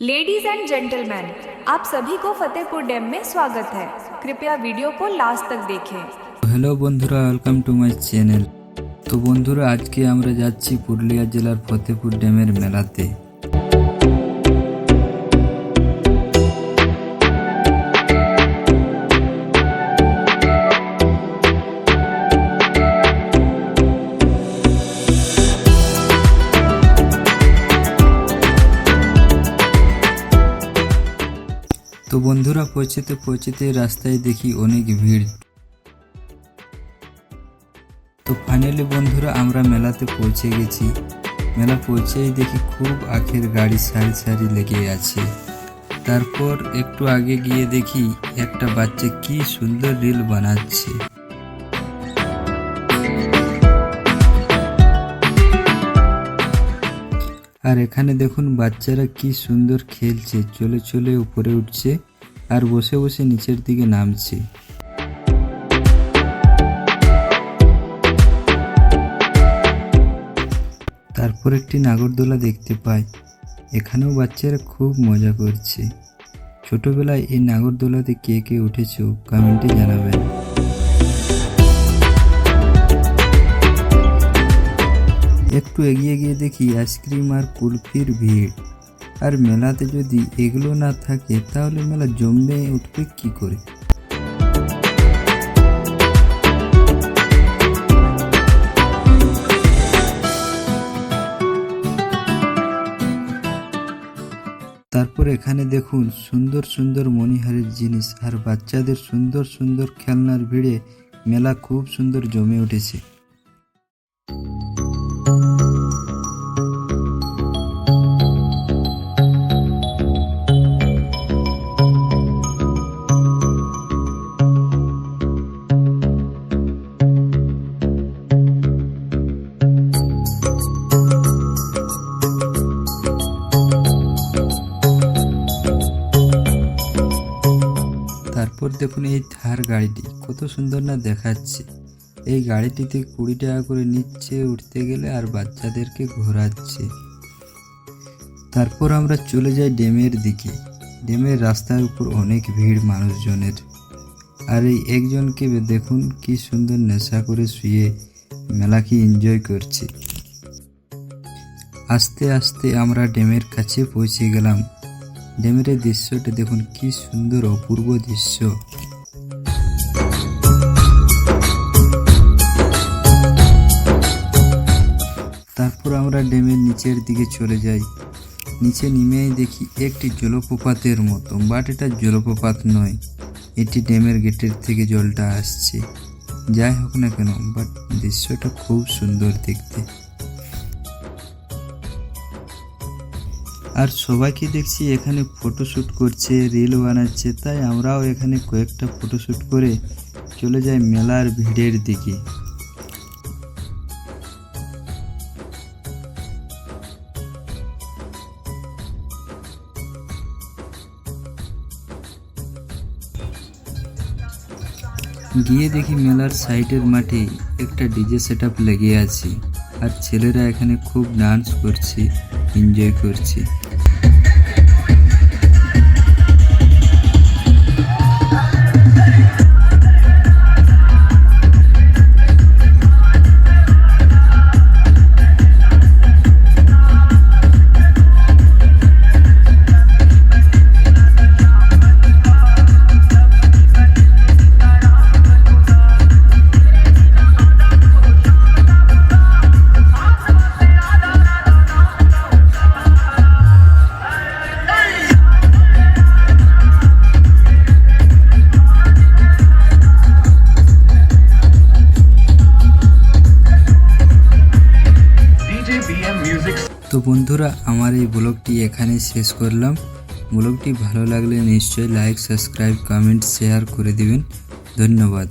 Ladies and gentleman आप सभी को फतेहपुर डैम में स्वागत है कृपया वीडियो को लास्ट तक देखें হ্যালো বন্ধুরা ওয়েলকাম টু মাই চ্যানেল তো বন্ধুরা আজকে আমরা যাচ্ছি পুরুলিয়া জেলার ফতেপুর ড্যামের মেলাতে তো বন্ধুরা পৌঁছেতে পৌঁছেতে রাস্তায় দেখি অনেক ভিড়। তো ফাইনালি বন্ধুরা আমরা মেলাতে পৌঁছে গেছি। মেলা পৌঁছেই দেখি খুব আখের গাড়ি সারি সারি লেগে আছে। তারপর একটু আগে গিয়ে দেখি একটা বাচ্চা কি সুন্দর রিল বানাচ্ছে। আর এখানে দেখুন বাচ্চারা কি সুন্দর খেলছে, চলে চলে উপরে উঠছে আর বসে বসে নিচের দিকে নামছে। তারপর একটি নাগরদোলা দেখতে পাই। এখানেও বাচ্চারা খুব মজা করছে। ছোটবেলায় এই নাগরদোলাতে কে কে উঠেছো কমেন্টে জানাবেন। একটু এগিয়ে গিয়ে দেখি আইসক্রিম আর কুলফির ভিড়। আর মেলাতে যদি এগুলো না থাকে, তাহলে মেলা জমে উঠবে কি করে? তারপর এখানে দেখুন সুন্দর সুন্দর মণিহারের জিনিস। আর বাচ্চাদের সুন্দর সুন্দর খেলনার ভিড়ে মেলা খুব সুন্দর জমে উঠেছে। তারপর দেখুন এই থার গাড়িটি। কত সুন্দর না দেখাচ্ছে। এই গাড়িটিতে কুড়ি টাকা করে নিচ্ছে, উঠতে গেলে আর বাচ্চাদেরকে ঘোরাচ্ছে। তারপর আমরা চলে যাই ড্যামের দিকে। ড্যামের রাস্তার উপর অনেক ভিড় মানুষজনের। আর এই একজনকে দেখুন, কি সুন্দর নেশা করে শুয়ে মেলাকে এনজয় করছে। আস্তে আস্তে আমরা ড্যামের কাছে পৌঁছে গেলাম। ড্যামের এই দৃশ্যটা দেখুন, কি সুন্দর অপূর্ব দৃশ্য। তারপর আমরা ড্যামের নিচের দিকে চলে যাই। নিচে নেমেই দেখি একটি জলপ্রপাতের মতো, বাট এটা জলপ্রপাত নয়। এটি ড্যামের গেটের থেকে জলটা আসছে। যাই হোক না কেন, বাট দৃশ্যটা খুব সুন্দর দেখতে। আর সবাইকে দেখছি এখানে ফটো ফটোশ্যুট করছে রিল বানাচ্ছে, তাই আমরাও এখানে কয়েকটা ফটোশ্যুট করে চলে যাই মেলার ভিড়ের দিকে। গিয়ে দেখি মেলার সাইডের মাঠে একটা ডিজে সেট আপ লেগে আছে, আর ছেলেরা এখানে খুব ডান্স করছে এনজয় করছে। তো বন্ধুরা, আমার এই ব্লগটি এখানে শেষ করলাম। ব্লগটি ভালো লাগলে নিশ্চয়ই লাইক সাবস্ক্রাইব কমেন্ট শেয়ার করে দিবেন। ধন্যবাদ।